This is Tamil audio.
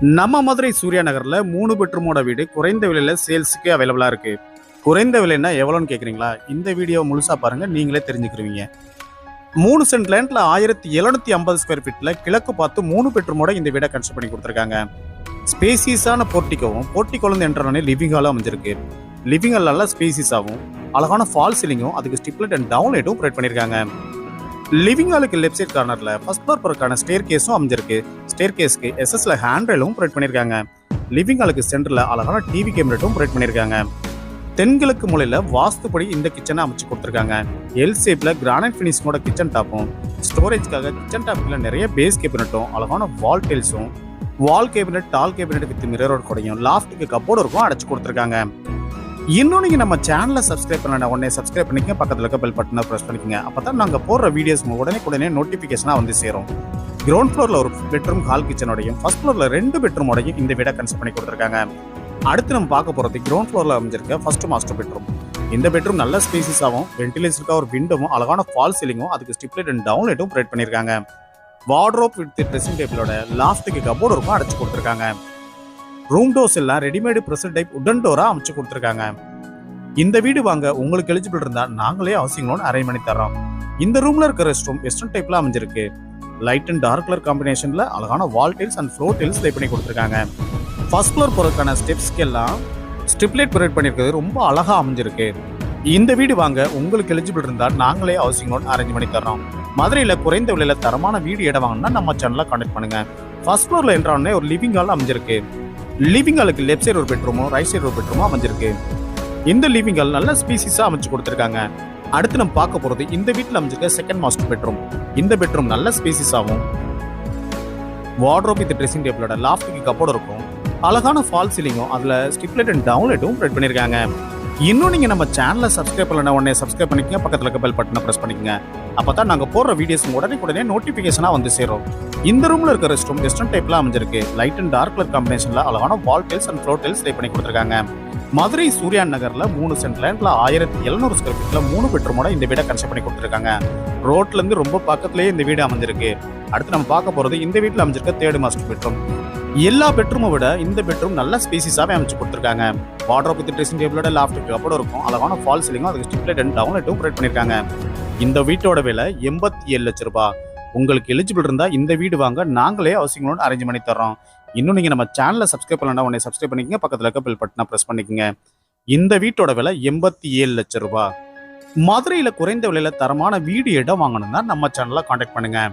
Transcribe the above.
நம்ம மதுரை சூர்யா நகரில் மூணு பெட்ரூமோட வீடு குறைந்த விலையில் சேல்ஸுக்கு அவைலபிளாக இருக்குது குறைந்த விலைன்னா எவ்வளோன்னு கேட்குறீங்களா இந்த வீடியோ முழுசாக பாருங்கள் நீங்களே தெரிஞ்சுக்கிருவீங்க. மூணு சென்ட் லேண்டில் ஆயிரத்தி எழுநூத்தி ஐம்பது ஸ்கொயர் ஃபீட்டில் கிழக்கு பார்த்து மூணு பெட்ரூமோட இந்த வீடை கன்ஸ்ட்ரக்ட் பண்ணி கொடுத்துருக்காங்க. ஸ்பேசியஸான போர்ட்டிக்கோவும் போர்ட்டிக்கோலேருந்து என்ட்ரானே லிவிங் ஹாலும் அமைஞ்சிருக்கு. லிவிங் ஹால் நல்லா ஸ்பேசியஸாகவும் அழகான ஃபால் சீலிங்கும் அதுக்கு ஸ்டிப்லெட் அண்ட் டவுன் லைட்டும் ப்ரொவைட் பண்ணியிருக்காங்க லிவிங் ஹாலுக்கு லெஃப்ட் சைட் கார்னர்ல ஃபர்ஸ்ட் ஃப்ளோர் ஸ்டேர் கேஸும் அமைஞ்சிருக்கு. ஸ்டேர் கேஸ்க்கு எஸ்எஸ்ல ஹேண்ட் ரெயிலும் ப்ரொவைட் பண்ணியிருக்காங்க லிவிங் ஹாலுக்கு சென்டர்ல அழகான டிவி கேமரேட்டும் ப்ரொவைட் பண்ணியிருக்காங்க தென்கிழக்கு மூலையில வாஸ்துப்படி இந்த கிச்சனை அமைச்சு கொடுத்துருக்காங்க. எல் ஷேப்ல கிரானைட் ஃபினிஷோட கிச்சன் டாப்பும் ஸ்டோரேஜ்க்காக கிச்சன் டாப்ல நிறைய பேஸ் கேபினட்டும் அழகான wall டெயில்ஸும் wall cabinet tall cabinet with மிரரோட கூடையும் லாஃப்ட்டுக்கு கப்போர்டு இருக்கும் அடைச்சு கொடுத்துருக்காங்க. இன்னும் நீங்கள் நம்ம சேனலை சப்ஸ்கிரைப் பண்ணல உடனே சப்ஸ்கிரைப் பண்ணிக்கங்க. பக்கத்தில் இருக்க பெல் பட்டனை ப்ரெஸ் பண்ணிக்கங்க. அப்பதான் நாங்கள் போடுற வீடியோஸ் உடனே உடனே நோட்டிஃபிகேஷனாக வந்து சேரும். கிரவுண்ட் ஃப்ளோரில் ஒரு பெட்ரூம் ஹால் கிச்சனோடையும் ஃபர்ஸ்ட் ஃப்ளோரில் ரெண்டு பெட்ரூமோடையும் இந்த வீடை கன்செப்ட் பண்ணி கொடுத்துருக்காங்க. அடுத்து நம்ம பார்க்க போகிறது கிரவுண்ட் ஃப்ளோரில் அமைஞ்சிருக்க ஃபர்ஸ்ட் மாஸ்டர் பெட்ரூம் இந்த பெட்ரூம் நல்ல ஸ்பேசிஸாகவும் வென்டிலேஷனுக்காக ஒரு விண்டோவும் அழகான ஃபால் சீலிங்கும் அதுக்கு ஸ்டிப்லைட் அண்ட் டவுன் லைட்டும் ப்ரொவைட் பண்ணியிருக்காங்க. வார்ட்ரோப் வித் ட்ரெஸ்ஸிங் டேபிளோட லாஸ்ட்டுக்கு கபோர்டு இருக்கும் அடைச்சி கொடுத்துருக்காங்க. ரூம் டோர்ஸ் எல்லாம் ரெடிமேடு ப்ரெஷர் டைப் உடன் டோரா அமைச்சு கொடுத்துருக்காங்க. இந்த வீடு வாங்க உங்களுக்கு எலிஜிபிள் இருந்தா நாங்களே ஹவுசிங் லோன் அரேஞ்ச் பண்ணி தரோம் இந்த ரூம்ல இருக்க ரெஸ்ட் ரூம் வெஸ்டர்ன் டைப்ல அமைஞ்சிருக்கு. லைட் அண்ட் டார்க் கலர் காம்பினேஷன்ல அழகான wall tiles and floor tiles lay பண்ணி கொடுத்துருக்காங்க. ஃபர்ஸ்ட் ஃப்ளோர் போறதுக்கான ஸ்டெப்ஸ்க்கு எல்லாம் ஸ்டிப்லைட் ப்ரொவைட் பண்ணியிருக்கிறது ரொம்ப அழகா அமைஞ்சிருக்கு. இந்த வீடு வாங்க உங்களுக்கு எலிஜிபிள் இருந்தால் நாங்களே ஹவுசிங் லோன் அரேஞ்ச் பண்ணி தரோம் மதுரையில் குறைந்த விலையில தரமான வீடு இடம் வாங்கினா நம்ம சேனலை கான்டாக்ட் பண்ணுங்க. ஃபர்ஸ்ட் ஃப்ளோர்ல என்ட்ரானே ஒரு லிவிங் ஹால் அமைஞ்சிருக்கு. லிவிங் ஹாலுக்கு லெஃப்ட் சைடு ஒரு பெட்ரூமும் ரைட் சைடு ஒரு பெட்ரூமும் அமைஞ்சிருக்கு. இந்த லிவிங் ஹால் நல்ல ஸ்பீசிஸாக அமைச்சு கொடுத்துருக்காங்க. அடுத்து நம்ம பார்க்க போகிறது இந்த வீட்டில் அமைஞ்சிருக்க செகண்ட் மாஸ்டர் பெட்ரூம் இந்த பெட்ரூம் நல்ல ஸ்பேசிஸாகவும் வார்ட்ரோப் வித் ட்ரெஸ்ஸிங் டேபிளோட லாஃப்ட்டுக்கு கப்போட இருக்கும். அழகான ஃபால் சீலிங்கும் அதில் ஸ்டிப்லைட் அண்ட் டவுன்லைட்டும் ப்ரெட் பண்ணியிருக்காங்க இன்னும் நீங்கள் நம்ம சேனலை சப்ஸ்கிரைப் பண்ணலன்னா உடனே சப்ஸ்கிரைப் பண்ணிக்கங்க பக்கத்தில் இருக்க பெல் பட்டனை ப்ரெஸ் பண்ணிக்கங்க. அப்பதான் நாங்கள் போடுற வீடியோஸ் உடனே உடனே நோட்டிஃபிகேஷனாக வந்து சேரும். இந்த ரூமில் இருக்க ரெஸ்ட் ரூம் வெஸ்டர்ன் டைப்ல அமைஞ்சிருக்கு. லைட் அண்ட் டார்க் கலர் காம்பினேஷனில் அழகான wall tiles and floor tiles பண்ணி கொடுத்துருக்காங்க. மதுரை சூர்யா நகரில் மூணு சென்ட் லேண்டில் ஆயிரத்தி எழுநூறு ஸ்கொயர் ஃபீட்டில் மூணு பெட்ரூமோட இந்த வீடை கன்ஸ்ட்ரக்ட் பண்ணி கொடுத்துருக்காங்க. ரோட்லேருந்து ரொம்ப பக்கத்துலேயே இந்த வீடு அமைஞ்சிருக்கு. அடுத்து நம்ம பார்க்க போகிறது இந்த வீட்டில் அமைஞ்சிருக்க தேர்டு மாஸ்டர் பெட்ரூம் எல்லா பெட்ரூமை விட இந்த பெட்ரூம் நல்ல ஸ்பேசிஸாகவே அமைச்சு கொடுத்துருக்காங்க. வார்ட்ரோப் வித் ட்ரெஸ்ஸிங் டேபிளோட லாஃப்ட் கப்போட இருக்கும். அழகான ஃபால் சீலிங்கும் அதுக்கு ஸ்டிப்லைட் அண்ட் டவுன் லைட்டும் ப்ரொவைட் பண்ணியிருக்காங்க இந்த வீட்டோட விலை எண்பத்தி ஏழு லட்ச ரூபாய் உங்களுக்கு எலிஜிபிள் இருந்தால் இந்த வீடு வாங்க நாங்களே ஹவுசிங் லோன் அரேஞ்ச் பண்ணி தர்றோம். இன்னும் நீங்கள் நம்ம சேனலை சப்ஸ்கிரைப் பண்ணலாம் உடனே சப்ஸ்கிரைப் பண்ணிக்கங்க. பக்கத்தில் இருக்க பில் பட்டனை ப்ரெஸ் பண்ணிக்கங்க. இந்த வீட்டோட விலை எண்பத்தி ஏழு லட்ச ரூபாய் மதுரையில் குறைந்த விலையில் தரமான வீடு இடம் வாங்கணும்னா நம்ம சேனலை காண்டாக்ட் பண்ணுங்கள்